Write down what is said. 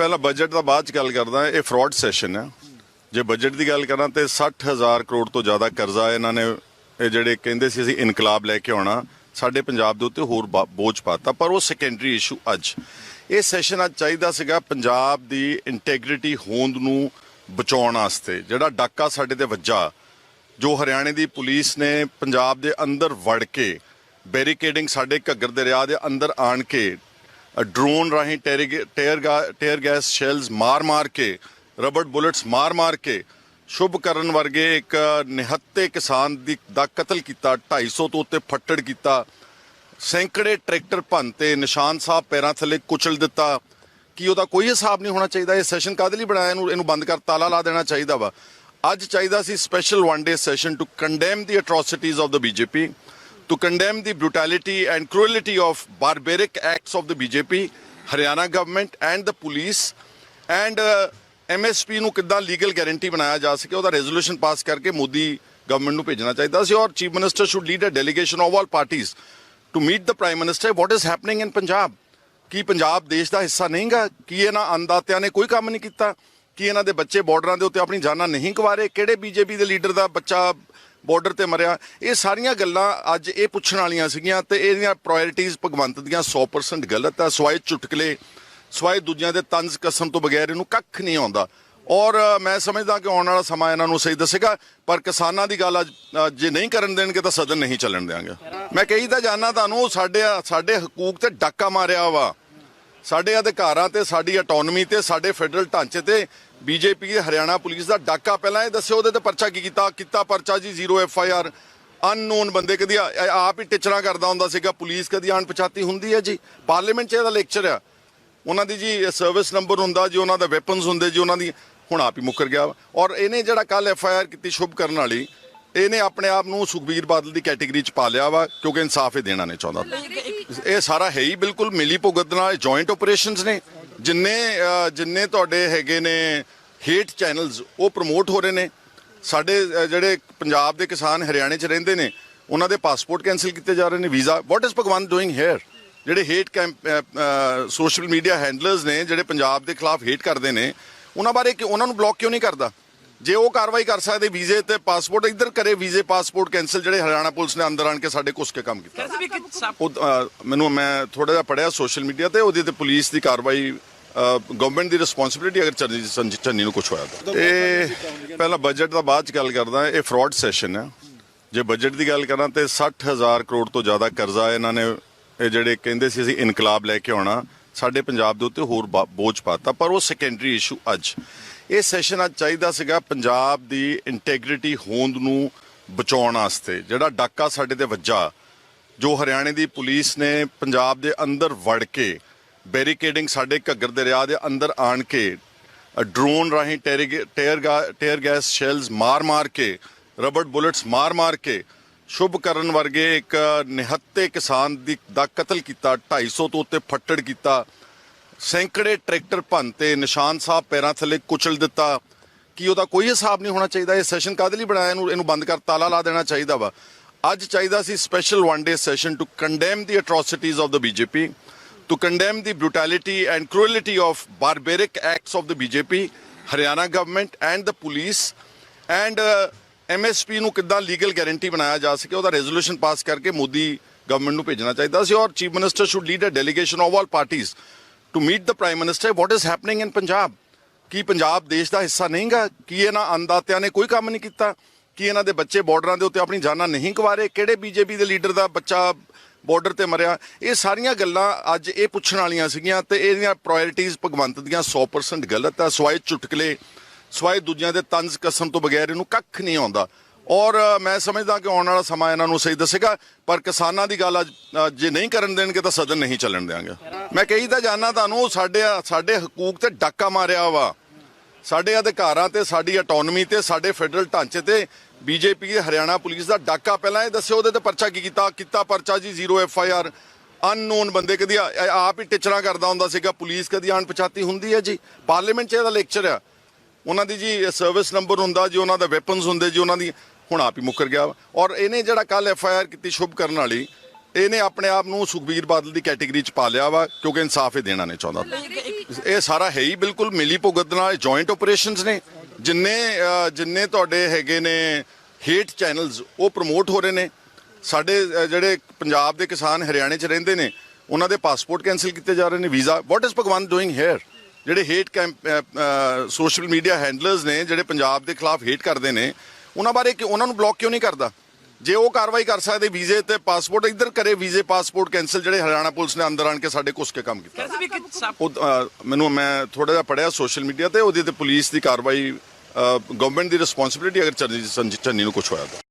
ਪਹਿਲਾਂ ਬਜਟ ਦਾ ਬਾਅਦ ਚ ਗੱਲ ਕਰਦਾ, ਇਹ ਫਰਾਡ ਸੈਸ਼ਨ ਹੈ। ਜੇ ਬਜਟ ਦੀ ਗੱਲ ਕਰਾਂ ਤੇ 60000 ਕਰੋੜ ਤੋਂ ਜ਼ਿਆਦਾ ਕਰਜ਼ਾ ਇਹਨਾਂ ਨੇ, ਇਹ ਜਿਹੜੇ ਕਹਿੰਦੇ ਸੀ ਅਸੀਂ ਇਨਕਲਾਬ ਲੈ ਕੇ ਆਉਣਾ, ਸਾਡੇ ਪੰਜਾਬ ਦੇ ਉੱਤੇ ਹੋਰ ਬਾ- ਬੋਝ ਪਾਤਾ। ਪਰ ਉਹ ਸੈਕੰਡਰੀ ਇਸ਼ੂ ਅੱਜ। ਇਹ ਸੈਸ਼ਨ ਅੱਜ ਚਾਹੀਦਾ ਸੀਗਾ ਪੰਜਾਬ ਦੀ ਇੰਟੈਗ੍ਰਿਟੀ ਹੋਂਦ ਨੂੰ ਬਚਾਉਣ ਵਾਸਤੇ। ਜਿਹੜਾ ਡਾਕਾ ਸਾਡੇ ਤੇ ਵੱਜਾ, ਜੋ ਹਰਿਆਣੇ ਦੀ ਪੁਲਿਸ ਨੇ ਪੰਜਾਬ ਦੇ ਅੰਦਰ ਵੜ ਕੇ ਬੈਰੀਕੇਡਿੰਗ ਸਾਡੇ ਘੱਗਰ ਦਰਿਆ ਦੇ ਅੰਦਰ ਆਣ ਕੇ ਡਰੋਨ ਰਾਹੀਂ ਟੇਰਿਗ- ਟੇਅਰ ਗਾ- ਟੇਅਰ ਗੈਸ ਸ਼ੈਲਸ ਮਾਰ-ਮਾਰ ਕੇ, ਰਬੜ ਬੁਲੇਟਸ ਮਾਰ-ਮਾਰ ਕੇ ਸ਼ੁਭ ਕਰਨ ਵਰਗੇ ਇੱਕ ਨਿਹੱਤੇ ਕਿਸਾਨ ਦੀ, ਦਾ ਕਤਲ ਕੀਤਾ 250 ਤੋਂ ਉੱਤੇ ਫੱਟੜ ਕੀਤਾ, ਸੈਂਕੜੇ ਟਰੈਕਟਰ ਭੰਨਤੇ ਨਿਸ਼ਾਨ ਸਾਹਿਬ ਪੈਰਾਂ ਥੱਲੇ ਕੁਚਲ ਦਿੱਤਾ। ਕਿ ਉਹਦਾ ਕੋਈ ਹਿਸਾਬ ਨਹੀਂ ਹੋਣਾ ਚਾਹੀਦਾ? ਇਹ ਸੈਸ਼ਨ ਕਾਹਦੇ ਲਈ ਬਣਾਇਆ? ਇਹਨੂੰ ਇਹਨੂੰ ਬੰਦ ਕਰ, ਤਾਲਾ ਲਾ ਦੇਣਾ ਚਾਹੀਦਾ ਵਾ। ਅੱਜ ਚਾਹੀਦਾ ਸੀ special one day session to condemn the atrocities of the BJP to condemn the brutality and cruelty of barbaric acts of the BJP Haryana government and the police. And uh, MSP ਨੂੰ ਕਿੱਦਾਂ legal guarantee ਬਣਾਇਆ ਜਾ ਸਕੇ ਉਹਦਾ resolution ਪਾਸ ਕਰਕੇ Modi government ਨੂੰ ਭੇਜਣਾ ਚਾਹੀਦਾ ਸੀ। ਔਰ chief minister should lead a delegation of all parties to meet the prime minister what is happening in Punjab ਕੀ ਪੰਜਾਬ ਦੇਸ਼ ਦਾ ਹਿੱਸਾ ਨਹੀਂਗਾ ਕੀ ਇਹਨਾਂ ਅੰਦਾਤਿਆਂ ਨੇ ਕੋਈ ਕੰਮ ਨਹੀਂ ਕੀਤਾ? ਕੀ ਇਹਨਾਂ ਦੇ ਬੱਚੇ ਬਾਰਡਰਾਂ ਦੇ ਉੱਤੇ ਆਪਣੀ ਜਾਨਾਂ ਨਹੀਂ ਗਵਾ ਰਹੇ ਕਿਹੜੇ ਬੀਜੇਪੀ ਦੇ ਲੀਡਰ ਦਾ ਬੱਚਾ ਬਾਰਡਰ ਤੇ ਮਰਿਆ। ਇਹ ਸਾਰੀਆਂ ਗੱਲਾਂ ਅੱਜ ਇਹ ਪੁੱਛਣ ਵਾਲੀਆਂ ਸੀਗੀਆਂ ਤੇ ਇਹਦੀਆਂ ਪ੍ਰਾਇੋਰਟੀਜ਼ ਭਗਵੰਤ ਦੀਆਂ 100% ਗਲਤ ਆ। ਸਵਾਏ ਚੁਟਕਲੇ, ਸਵਾਏ ਦੂਜਿਆਂ ਦੇ ਤੰਜ਼ ਕਸਮ ਤੋਂ ਬਗੈਰ ਇਹਨੂੰ ਕੱਖ ਨਹੀਂ ਆਉਂਦਾ। ਔਰ ਮੈਂ ਸਮਝਦਾ ਕਿ ਆਉਣ ਵਾਲਾ ਸਮਾਂ ਇਹਨਾਂ ਨੂੰ ਸਹੀ ਦੱਸੇਗਾ, ਪਰ ਕਿਸਾਨਾਂ ਦੀ ਗੱਲ ਅੱਜ, ਜੇ ਨਹੀਂ ਕਰਨ ਦੇਣਗੇ ਤਾਂ ਸਦਨ ਨਹੀਂ ਚੱਲਣ ਦੇਵਾਂਗੇ ਮੈਂ ਕਹੀ ਤਾਂ ਜਾਣਾ ਤੁਹਾਨੂੰ, ਸਾਡੇ ਸਾਡੇ ਹਕੂਕ ਤੇ ਡਾਕਾ ਮਾਰਿਆ ਵਾ। ਸਾਡੇ ਅਧਿਕਾਰਾਂ ਤੇ, ਸਾਡੀ ਆਟੋਨਮੀ ਤੇ, ਸਾਡੇ ਫੈਡਰਲ ਢਾਂਚੇ ਤੇ ਬੀਜੇਪੀ ਹਰਿਆਣਾ ਪੁਲਿਸ ਦਾ ਡਾਕਾ ਪਹਿਲਾਂ ਇਹ ਦੱਸਿਓ, ਉਹਦੇ ਤੇ ਪਰਚਾ ਕੀ ਕੀਤਾ? ਕੀਤਾ ਪਰਚਾ ਜੀ zero F I R unknown ਬੰਦੇ ਕਦੀ ਆਪ ਹੀ ਟਿਚਰਾਂ ਕਰਦਾ ਹੁੰਦਾ ਸੀਗਾ, ਪੁਲਿਸ ਕਦੀ ਅਣਪਛਾਤੀ ਹੁੰਦੀ ਹੈ ਜੀ? ਪਾਰਲੀਮੈਂਟ 'ਚ ਇਹਦਾ ਲੈਕਚਰ ਆ। ਉਹਨਾਂ ਦੀ ਜੀ ਸਰਵਿਸ ਨੰਬਰ ਹੁੰਦਾ ਜੀ, ਉਹਨਾਂ ਦਾ ਵੈਪਨਸ ਹੁੰਦੇ ਜੀ, ਉਹਨਾਂ ਦੀ, ਹੁਣ ਆਪ ਹੀ ਮੁੱਕਰ ਗਿਆ। ਵਾ। ਔਰ ਇਹਨੇ ਜਿਹੜਾ ਕੱਲ ਐਫ ਆਈ ਆਰ ਕੀਤੀ ਸ਼ੁਭ ਕਰਨ ਵਾਲੀ ਇਹਨੇ ਆਪਣੇ ਆਪ ਨੂੰ ਸੁਖਬੀਰ ਬਾਦਲ ਦੀ ਕੈਟਾਗਰੀ 'ਚ ਪਾ ਲਿਆ ਵਾ ਕਿਉਂਕਿ ਇਨਸਾਫ ਇਹ ਦੇਣਾ ਨਹੀਂ ਚਾਹੁੰਦਾ। ਇਹ ਸਾਰਾ ਹੈ ਹੀ ਬਿਲਕੁਲ ਮਿਲੀ ਭੁਗਤ ਨਾਲ ਜੁਆਇੰਟ ਆਪਰੇਸ਼ਨਸ ਨੇ। ਜਿੰਨੇ ਜਿੰਨੇ ਤੁਹਾਡੇ ਹੈਗੇ ਨੇ ਹੇਟ ਚੈਨਲਸ ਉਹ ਪ੍ਰਮੋਟ ਹੋ ਰਹੇ ਨੇ। ਸਾਡੇ ਜਿਹੜੇ ਪੰਜਾਬ ਦੇ ਕਿਸਾਨ ਹਰਿਆਣੇ 'ਚ ਰਹਿੰਦੇ ਨੇ ਉਹਨਾਂ ਦੇ ਪਾਸਪੋਰਟ ਕੈਨਸਲ ਕੀਤੇ ਜਾ ਰਹੇ ਨੇ visa what is Bhagwant doing here ਜਿਹੜੇ hate camp social media handlers ਨੇ ਜਿਹੜੇ ਪੰਜਾਬ ਦੇ ਖਿਲਾਫ ਹੇਟ ਕਰਦੇ ਨੇ ਉਹਨਾਂ ਬਾਰੇ ਕਿ ਉਹਨਾਂ ਨੂੰ ਬਲੌਕ ਕਿਉਂ ਨਹੀਂ ਕਰਦਾ? ਜੇ ਉਹ ਕਾਰਵਾਈ ਕਰ ਸਕਦੇ ਵੀਜ਼ੇ ਤੇ ਪਾਸਪੋਰਟ ਇੱਧਰ ਕਰੇ ਵੀਜ਼ੇ ਪਾਸਪੋਰਟ ਕੈਨਸਲ ਜਿਹੜੇ ਹਰਿਆਣਾ ਪੁਲਿਸ ਨੇ ਅੰਦਰ ਆਣ ਕੇ ਸਾਡੇ ਕੁਛ ਕੇ ਕੰਮ ਕੀਤਾ। ਉਹ ਮੈਨੂੰ ਮੈਂ ਥੋੜਾ ਜਿਹਾ ਪੜਿਆ ਸੋਸ਼ਲ ਮੀਡੀਆ ਤੇ ਉਹਦੇ ਤੇ ਪੁਲਿਸ ਦੀ ਕਾਰਵਾਈ ਗਵਰਨਮੈਂਟ ਦੀ ਰਿਸਪੌਂਸਿਬਿਲਿਟੀ ਅਗਰ ਚੰਨੀ ਨੂੰ ਕੁਝ ਹੋਇਆ ਤਾਂ। ਇਹ ਪਹਿਲਾਂ ਬਜਟ ਦਾ ਬਾਅਦ ਚ ਗੱਲ ਕਰਦਾ ਇਹ ਫਰਾਡ ਸੈਸ਼ਨ ਹੈ। ਜੇ ਬਜਟ ਦੀ ਗੱਲ ਕਰਾਂ ਤੇ 60000 ਕਰੋੜ ਤੋਂ ਜ਼ਿਆਦਾ ਕਰਜ਼ਾ ਇਹਨਾਂ ਨੇ ਇਹ ਜਿਹੜੇ ਕਹਿੰਦੇ ਸੀ ਅਸੀਂ ਇਨਕਲਾਬ ਲੈ ਕੇ ਆਉਣਾ ਸਾਡੇ ਪੰਜਾਬ ਦੇ ਉੱਤੇ ਹੋਰ ਬੋਝ ਪਾਤਾ ਪਰ ਉਹ ਸੈਕੰਡਰੀ ਇਸ਼ੂ ਅੱਜ। ਇਹ ਸੈਸ਼ਨ ਅੱਜ ਚਾਹੀਦਾ ਸੀਗਾ ਪੰਜਾਬ ਦੀ ਇੰਟੈਗ੍ਰਿਟੀ ਹੋਂਦ ਨੂੰ ਬਚਾਉਣ ਵਾਸਤੇ, ਜਿਹੜਾ ਡਾਕਾ ਸਾਡੇ ਤੇ ਵੱਜਾ, ਜੋ ਹਰਿਆਣੇ ਦੀ ਪੁਲਿਸ ਨੇ ਪੰਜਾਬ ਦੇ ਅੰਦਰ ਵੜ ਕੇ ਬੈਰੀਕੇਡਿੰਗ ਸਾਡੇ ਘੱਗਰ ਦਰਿਆ ਦੇ ਅੰਦਰ ਆਣ ਕੇ ਡਰੋਨ ਰਾਹੀਂ ਟੇਰਿਗ- ਟੇਅਰ ਗਾ- ਟੇਅਰ ਗੈਸ ਸ਼ੈਲਸ ਮਾਰ-ਮਾਰ ਕੇ, ਰਬੜ ਬੁਲੇਟਸ ਮਾਰ-ਮਾਰ ਕੇ, ਸ਼ੁਭ ਕਰਨ ਵਰਗੇ ਇੱਕ ਨਿਹੱਤੇ ਕਿਸਾਨ ਦੀ ਦਾ ਕਤਲ ਕੀਤਾ 250 ਤੋਂ ਉੱਤੇ ਫੱਟੜ ਕੀਤਾ ਸੈਂਕੜੇ ਟਰੈਕਟਰ ਭੰਨਤੇ ਨਿਸ਼ਾਨ ਸਾਹਿਬ ਪੈਰਾਂ ਥੱਲੇ ਕੁਚਲ ਦਿੱਤਾ। ਕਿ ਉਹਦਾ ਕੋਈ ਹਿਸਾਬ ਨਹੀਂ ਹੋਣਾ ਚਾਹੀਦਾ? ਇਹ ਸੈਸ਼ਨ ਕਾਹਦੇ ਲਈ ਬਣਾਇਆ? ਇਹਨੂੰ ਇਹਨੂੰ ਬੰਦ ਕਰ ਤਾਲਾ ਲਾ ਦੇਣਾ ਚਾਹੀਦਾ ਵਾ। ਅੱਜ ਚਾਹੀਦਾ ਸੀ special one day session to condemn the atrocities of the BJP to condemn the brutality and cruelty of barbaric acts of the BJP Haryana government and the police and uh, MSP ਨੂੰ ਕਿੱਦਾਂ legal guarantee ਬਣਾਇਆ ਜਾ ਸਕੇ ਉਹਦਾ resolution ਪਾਸ ਕਰਕੇ Modi government ਨੂੰ ਭੇਜਣਾ ਚਾਹੀਦਾ ਸੀ ਔਰ chief minister should lead a delegation of all parties to meet the prime minister what is happening in Punjab ਕੀ ਪੰਜਾਬ ਦੇਸ਼ ਦਾ ਹਿੱਸਾ ਨਹੀਂਗਾ? ਕੀ ਇਹਨਾਂ ਅੰਦਾਤਿਆਂ ਨੇ ਕੋਈ ਕੰਮ ਨਹੀਂ ਕੀਤਾ? ਕੀ ਇਹਨਾਂ ਦੇ ਬੱਚੇ ਬਾਰਡਰਾਂ ਦੇ ਉੱਤੇ ਆਪਣੀ ਜਾਨਾਂ ਨਹੀਂ ਗਵਾਰੇ? ਕਿਹੜੇ ਬੀਜੇਪੀ ਦੇ ਲੀਡਰ ਦਾ ਬੱਚਾ ਬਾਰਡਰ ਤੇ ਮਰਿਆ? ਇਹ ਸਾਰੀਆਂ ਗੱਲਾਂ ਅੱਜ ਇਹ ਪੁੱਛਣ ਵਾਲੀਆਂ ਸੀਗੀਆਂ ਤੇ ਇਹਦੀਆਂ ਪ੍ਰਾਇੋਰਟੀਜ਼ ਭਗਵੰਤ ਦੀਆਂ 100% ਗਲਤ ਆ। ਸਵਾਏ ਚੁਟਕਲੇ, ਸਵਾਏ ਦੂਜਿਆਂ ਦੇ ਤੰਜ਼ ਕਸਮ ਤੋਂ ਬਗੈਰ ਇਹਨੂੰ ਕੱਖ ਨਹੀਂ ਆਉਂਦਾ। ਔਰ ਮੈਂ ਸਮਝਦਾ ਕਿ ਆਉਣ ਵਾਲਾ ਸਮਾਂ ਇਹਨਾਂ ਨੂੰ ਸਹੀ ਦੱਸੇਗਾ, ਪਰ ਕਿਸਾਨਾਂ ਦੀ ਗੱਲ ਅੱਜ ਜੇ ਨਹੀਂ ਕਰਨ ਦੇਣਗੇ ਤਾਂ ਸਦਨ ਨਹੀਂ ਚੱਲਣ ਦੇਵਾਂਗੇ ਮੈਂ ਕਹੀ ਤਾਂ ਜਾਣਾ ਤੁਹਾਨੂੰ, ਸਾਡੇ ਸਾਡੇ ਹਕੂਕ ਤੇ ਡਾਕਾ ਮਾਰਿਆ ਵਾ। ਸਾਡੇ ਅਧਿਕਾਰਾਂ ਤੇ, ਸਾਡੀ ਆਟੋਨਮੀ ਤੇ, ਸਾਡੇ ਫੈਡਰਲ ਢਾਂਚੇ ਤੇ ਬੀਜੇਪੀ ਹਰਿਆਣਾ ਪੁਲਿਸ ਦਾ ਡਾਕਾ ਪਹਿਲਾਂ ਇਹ ਦੱਸਿਓ, ਉਹਦੇ ਤੇ ਪਰਚਾ ਕੀ ਕੀਤਾ? ਕੀਤਾ ਪਰਚਾ ਜੀ zero F I R, unknown ਬੰਦੇ ਕਦੀ ਆਪ ਹੀ ਟਿਚਰਾਂ ਕਰਦਾ ਹੁੰਦਾ ਸੀਗਾ, ਪੁਲਿਸ ਕਦੀ ਅਣਪਛਾਤੀ ਹੁੰਦੀ ਹੈ ਜੀ? ਪਾਰਲੀਮੈਂਟ 'ਚ ਇਹਦਾ ਲੈਕਚਰ ਆ। ਉਹਨਾਂ ਦੀ ਜੀ ਸਰਵਿਸ ਨੰਬਰ ਹੁੰਦਾ ਜੀ, ਉਹਨਾਂ ਦਾ ਵੈਪਨਸ ਹੁੰਦੇ ਜੀ, ਉਹਨਾਂ ਦੀ ਹੁਣ ਆਪ ਹੀ ਮੁੱਕਰ ਗਿਆ। ਔਰ ਇਹਨੇ ਜਿਹੜਾ ਕੱਲ ਐਫ ਆਈ ਆਰ ਕੀਤੀ ਸ਼ੁਭ ਕਰਨ ਵਾਲੀ ਇਹਨੇ ਆਪਣੇ ਆਪ ਨੂੰ ਸੁਖਬੀਰ ਬਾਦਲ ਦੀ ਕੈਟਾਗਰੀ 'ਚ ਪਾ ਲਿਆ ਵਾ ਕਿਉਂਕਿ ਇਨਸਾਫ ਇਹ ਦੇਣਾ ਨਹੀਂ ਚਾਹੁੰਦਾ ਇਹ ਸਾਰਾ ਹੈ ਹੀ ਬਿਲਕੁਲ ਮਿਲੀ ਭੁਗਤ ਨਾਲ ਜੁਆਇੰਟ ਆਪਰੇਸ਼ਨਸ ਨੇ। ਜਿੰਨੇ ਜਿੰਨੇ ਤੁਹਾਡੇ ਹੈਗੇ ਨੇ ਹੇਟ ਚੈਨਲਸ ਉਹ ਪ੍ਰਮੋਟ ਹੋ ਰਹੇ ਨੇ। ਸਾਡੇ ਜਿਹੜੇ ਪੰਜਾਬ ਦੇ ਕਿਸਾਨ ਹਰਿਆਣੇ 'ਚ ਰਹਿੰਦੇ ਨੇ ਉਹਨਾਂ ਦੇ ਪਾਸਪੋਰਟ ਕੈਨਸਲ ਕੀਤੇ ਜਾ ਰਹੇ ਨੇ visa what is Bhagwant doing here ਜਿਹੜੇ hate camp social media handlers ਨੇ ਜਿਹੜੇ ਪੰਜਾਬ ਦੇ ਖਿਲਾਫ ਹੇਟ ਕਰਦੇ ਨੇ ਉਹਨਾਂ ਬਾਰੇ ਕਿ ਉਹਨਾਂ ਨੂੰ ਬਲੌਕ ਕਿਉਂ ਨਹੀਂ ਕਰਦਾ? ਜੇ ਉਹ ਕਾਰਵਾਈ ਕਰ ਸਕਦੇ ਵੀਜ਼ੇ ਤੇ ਪਾਸਪੋਰਟ ਇੱਧਰ ਕਰੇ ਵੀਜ਼ੇ ਪਾਸਪੋਰਟ ਕੈਨਸਲ ਜਿਹੜੇ ਹਰਿਆਣਾ ਪੁਲਿਸ ਨੇ ਅੰਦਰ ਆਣ ਕੇ ਸਾਡੇ ਕੁਛ ਕੇ ਕੰਮ ਕੀਤਾ। ਉਹ ਅ, ਮੈਨੂੰ ਮੈਂ ਥੋੜਾ ਜਿਹਾ ਪੜਿਆ ਸੋਸ਼ਲ ਮੀਡੀਆ ਤੇ ਉਹਦੇ ਤੇ ਪੁਲਿਸ ਦੀ ਕਾਰਵਾਈ ਗਵਰਨਮੈਂਟ ਦੀ ਰਿਸਪੌਂਸਿਬਿਲਿਟੀ ਅਗਰ ਚੰਨੀ ਚੰਨੀ ਨੂੰ ਕੁਝ ਹੋਇਆ ਤਾਂ।